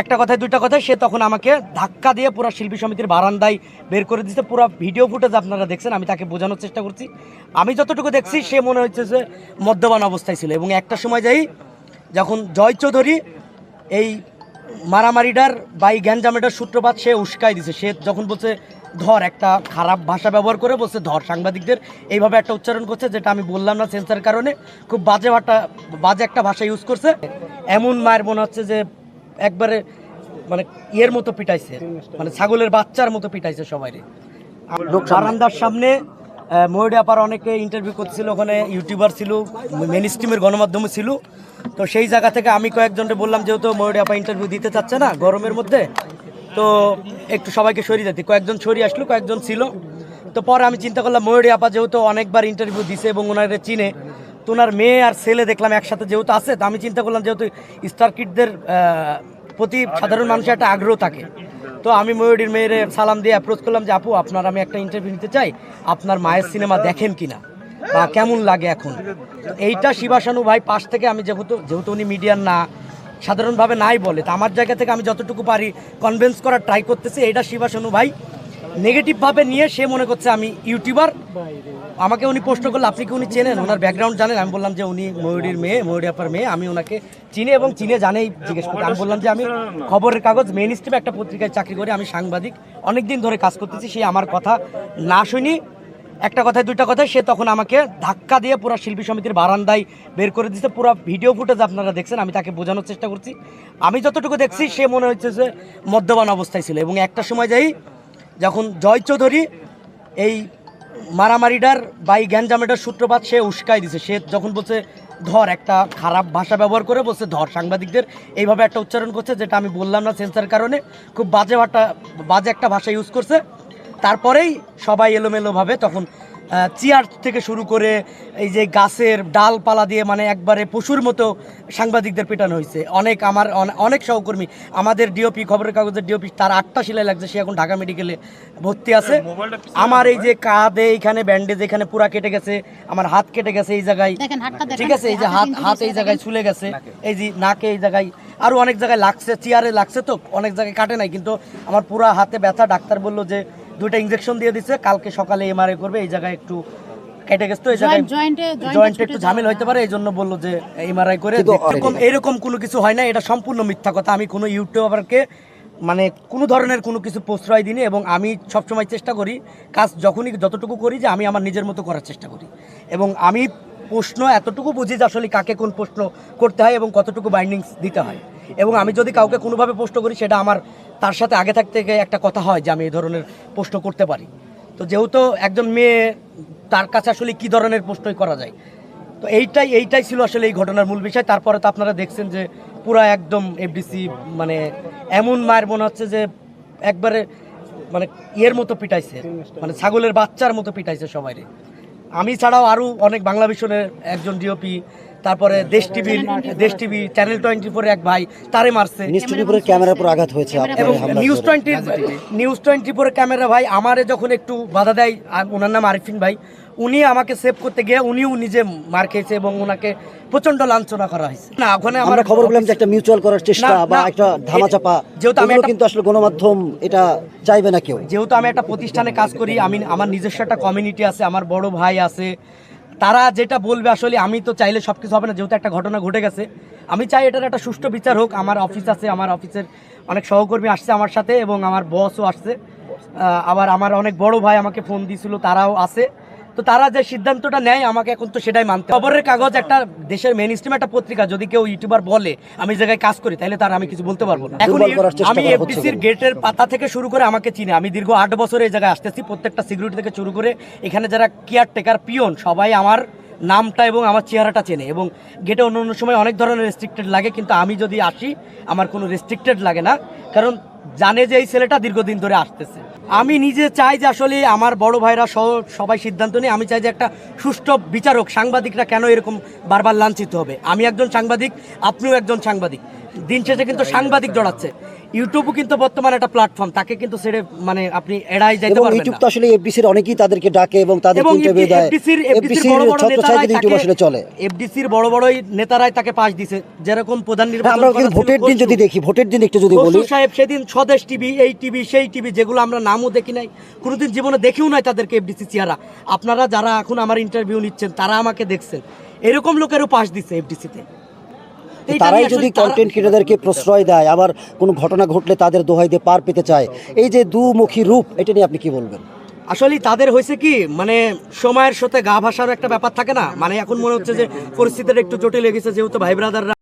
একটা কথায় দুইটা কথায় সে তখন আমাকে ধাক্কা দিয়ে পুরো শিল্পী সমিতির বারান্দায় বের করে দিচ্ছে পুরো ভিডিও ফুটেজ আপনারা দেখছেন, আমি তাকে বোঝানোর চেষ্টা করছি। আমি যতটুকু দেখছি, সে মনে হচ্ছে যে মদ্যপান অবস্থায় ছিল এবং একটা সময় যাই যখন জয় চৌধুরী এই মারামারিটার বা এই গ্যাঞ্জামেটার সূত্রপাত সে উস্কাই দিছে। সে যখন বলছে, ধর, একটা খারাপ ভাষা ব্যবহার করে বলছে, ধর সাংবাদিকদের। এইভাবে একটা উচ্চারণ করছে যেটা আমি বললাম না সেন্সার কারণে। খুব বাজে ভাটা বাজে একটা ভাষা ইউজ করছে। এমন মায়ের মনে হচ্ছে যে একবারে মানে ইয়ের মতো পিটাইছে। মানে ছাগলের বাচ্চার মতো পিটাইছে সবাই বারান্দার সামনে ময়ূরিয়াপার অনেকে ইন্টারভিউ করছিল, ওখানে ইউটিউবার ছিল মেন স্ট্রিমের গণমাধ্যমে ছিল। তো সেই জায়গা থেকে আমি কয়েকজনকে বললাম, যেহেতু ময়ূরিয়াপা ইন্টারভিউ দিতে চাচ্ছে না গরমের মধ্যে, তো একটু সবাইকে সরিয়ে যেতে কয়েকজন সরিয়ে আসলো, কয়েকজন ছিল। তো পরে আমি চিন্তা করলাম ময়ূরী আপা যেহেতু অনেকবার ইন্টারভিউ দিছে এবং ওনারে চিনে তো ওনার মেয়ে আর ছেলে দেখলাম একসাথে যেহেতু আছে তো আমি চিন্তা করলাম যেহেতু স্টার কিডদের প্রতি সাধারণ মানুষের একটা আগ্রহ থাকে। তো আমি ময়ূরীর মেয়ের সালাম দিয়ে অ্যাপ্রোচ করলাম যে আপু আপনার আমি একটা ইন্টারভিউ নিতে চাই আপনার মায়ের সিনেমা দেখেন কিনা? বা কেমন লাগে এখন? এইটা শিবাসানু ভাই পাশ থেকে আমি যেহেতু যেহেতু উনি মিডিয়ার না সাধারণভাবে নাই বলে তো আমার জায়গা থেকে আমি যতটুকু পারি কনভিন্স করার ট্রাই করতেছি এটা শিবাসানু ভাই নেগেটিভভাবে নিয়ে সে মনে করছে আমি ইউটিউবার আমাকে উনি প্রশ্ন করলে আপনি কি উনি চেনেন? ওনার ব্যাকগ্রাউন্ড জানেন আমি বললাম যে উনি ময়ূরীর মেয়ে ময়ূরী আপার মেয়ে আমি ওনাকে চিনি এবং চিনে জানেই জিজ্ঞেস করি আমি বললাম যে আমি খবরের কাগজ মেন স্ট্রিমে একটা পত্রিকায় চাকরি করি আমি সাংবাদিক। অনেক দিন ধরে কাজ করতেছি সে আমার কথা না শুনি। একটা কথায় দুইটা কথায় সে তখন আমাকে ধাক্কা দিয়ে পুরো শিল্পী সমিতির বারান্দায় বের করে দিচ্ছে পুরো ভিডিও ফুটেজ আপনারা দেখছেন আমি তাকে বোঝানোর চেষ্টা করছি। আমি যতটুকু দেখছি সে মনে হচ্ছে যে মদ্যপান অবস্থায় ছিল এবং একটা সময় যাই যখন জয় চৌধুরী এই মারামারিটার বা এই গ্যাঞ্জামেটার সূত্রপাত সে উস্কাই দিছে। সে যখন বলছে, ধর, একটা খারাপ ভাষা ব্যবহার করে বলছে, ধর, সাংবাদিকদের এইভাবে একটা উচ্চারণ করছে, যেটা আমি বললাম না সেন্সার কারণে। খুব বাজে ভাটা বাজে একটা ভাষা ইউজ করছে। তারপরেই সবাই এলোমেলোভাবে তখন চেয়ার থেকে শুরু করে এই যে গাছের ডালপালা দিয়ে মানে একবারে পশুর মতো সাংবাদিকদের পেটানো হয়েছে। অনেক আমার অনেক সহকর্মী আমাদের ডিওপি খবরের কাগজের ডিওপি তার আটটা সেলাই লাগছে সে এখন ঢাকা মেডিকেলে ভর্তি আছে। আমার এই যে কাঁধে এখানে ব্যান্ডেজ এখানে পুরা কেটে গেছে আমার হাত কেটে গেছে এই জায়গায়। ঠিক আছে এই যে হাত হাত এই জায়গায় ছুলে গেছে এই যে নাকে এই জায়গায় আরও অনেক জায়গায় লাগছে চেয়ারে লাগছে তো অনেক জায়গায় কাটে নাই কিন্তু আমার পুরা হাতে ব্যথা ডাক্তার বলল যে দুইটা ইনজেকশন দিয়ে দিচ্ছে কালকে সকালে এমআরআই করবে এই জায়গায় একটু কেটে গেছে তো এই জায়গায় জয়েন্ট একটু ঝামেলা হইতে পারে এই জন্য বলল যে এমআরআই করে। এরকম এরকম কোনো কিছু হয় না এটা সম্পূর্ণ মিথ্যা কথা। আমি কোনো ইউটিউবারকে মানে কোনো ধরনের কোনো কিছু প্রশ্রয় দিইনি এবং আমি সবসময় চেষ্টা করি কাজ যখনই যতটুকু করি যে আমি আমার নিজের মতো করার চেষ্টা করি। এবং আমি প্রশ্ন এতটুকু বুঝি যে আসলে কাকে কোন প্রশ্ন করতে হয় এবং কতটুকু বাইন্ডিংস দিতে হয়। এবং আমি যদি কাউকে কোনোভাবে প্রশ্ন করি, সেটা আমার, তার সাথে আগে থাকতে থেকে একটা কথা হয় যে আমি এই ধরনের প্রশ্ন করতে পারি। তো যেহেতু একজন মেয়ে, তার কাছে আসলে কি ধরনের প্রশ্নই করা যায়? তো এইটাই এইটাই ছিল আসলে এই ঘটনার মূল বিষয়। তারপরে তো আপনারা দেখছেন যে পুরা একদম এফডিসি মানে এমন মায়ের মনে হচ্ছে যে একবারে মানে ইয়ের মতো পিটাইছে। মানে ছাগলের বাচ্চার মতো পিটাইছে সবাই আমি ছাড়াও আরও অনেক বাংলা মিশনের একজন ডিওপি তারপরে দেশ টিভির দেশ টিভি চ্যানেল টোয়েন্টি ফোর এক ভাই তারে মারছে। নিউজ টোয়েন্টি ক্যামেরার উপর আঘাত হয়েছে এবং news twenty news twenty four camera ভাই আমারে যখন একটু বাধা দেয় ওনার নাম আরিফিন ভাই উনি আমাকে সেভ করতে গিয়ে উনিও নিজে মার খেয়েছে এবং ওনাকে প্রচণ্ড লাঞ্ছনা করা হয়েছে। না ওখানে আমার খবর পেলাম যে একটা মিউচুয়াল করার চেষ্টা বা একটা ধামাচাপা যেহেতু আমি কিন্তু আসলে গণমাধ্যম এটা চাইবে না কেউ। যেহেতু আমি একটা প্রতিষ্ঠানে কাজ করি আমি আমার নিজস্ব একটা কমিউনিটি আছে আমার বড় ভাই আছে তারা যেটা বলবে আসলে আমি তো চাইলে সব কিছু হবে না, যেহেতু একটা ঘটনা ঘটে গেছে। আমি চাই এটার একটা সুষ্ঠু বিচার হোক। আমার অফিস আছে, আমার অফিসের অনেক সহকর্মী আসছে আমার সাথে এবং আমার বসও আসছে। আবার আমার অনেক বড় ভাই আমাকে ফোন দিয়েছিল, তারাও আছে। তো তারা যে সিদ্ধান্তটা নেয় আমাকে এখন তো সেটাই মানতে খবরের কাগজ একটা দেশের মেন স্ট্রিম একটা পত্রিকা যদি কেউ ইউটিউবার বলে আমি জায়গায় কাজ করি তাহলে তার আমি কিছু বলতে পারব না। এখন আমি এফডিসির গেটের পাতা থেকে শুরু করে আমাকে চিনে। আমি দীর্ঘ আট বছর এই জায়গায় আসতেছি প্রত্যেকটা সিকিউরিটি থেকে শুরু করে এখানে যারা কেয়ার টেকার পিয়ন সবাই আমার নামটা এবং আমার চেহারাটা চেনে। এবং গেটে অন্য অন্য সময় অনেক ধরনের রেস্ট্রিক্টেড লাগে কিন্তু আমি যদি আসি আমার কোনো রেস্ট্রিক্টেড লাগে না। কারণ জানে যে এই ছেলেটা দীর্ঘদিন ধরে আসতেছে। আমি নিজে চাই যে আসলে আমার বড় ভাইরা সবাই সিদ্ধান্ত নিয়ে, আমি চাই যে একটা সুষ্ঠু বিচারক, সাংবাদিকরা কেন এরকম বারবার লাঞ্ছিত হবে? আমি একজন সাংবাদিক, আপনিও একজন সাংবাদিক। দিন শেষে কিন্তু সাংবাদিক জড়াচ্ছে। ইউটিউবও কিন্তু বর্তমানে একটা প্ল্যাটফর্ম তাকে কিন্তু ছেড়ে মানে আপনি এড়াই যাইতে পারবেন ইউটিউব তো আসলে এফডিসির অনেকেই তাদেরকে ডাকে এবং তাদেরকে এবং ইন্টারভিউ দেয়। এফডিসির এফডিসির কিন্তু ইউটিউব আসলে চলে। এফডিসির বড় বড়ই নেতারাই তাকে পাশ দিছে। যেরকম প্রধান হ্যাঁ, নির্বাচন আমরা কিন্তু ভোটের দিন যদি দেখি ভোটের দিন একটু যদি বলি। সাহেব সেদিন স্বদেশ টিভি এই টিভি সেই টিভি যেগুলো আমরা নামও দেখি নাই কোনোদিন জীবনে দেখেও নাই তাদেরকে এফডিসি চেহারা। আপনারা যারা এখন আমার ইন্টারভিউ নিচ্ছেন তারা আমাকে দেখছেন। এরকম লোকেরও পাশ দিচ্ছে এফডিসিতে তারাই যদি কন্টেন্ট ক্রিয়েটারদেরকে প্রশ্রয় দেয় আবার কোনো ঘটনা ঘটলে তাদের দোহাই দিয়ে পার পেতে চায় এই যে দুমুখী রূপ এটা নিয়ে আপনি কি বলবেন? আসলে তাদের হয়েছে কি মানে সময়ের সাথে গা ভাসার একটা ব্যাপার থাকে না মানে এখন মনে হচ্ছে যে পরিস্থিতিটা একটু জটিল লেগেছে যেহেতু ভাই ব্রাদাররা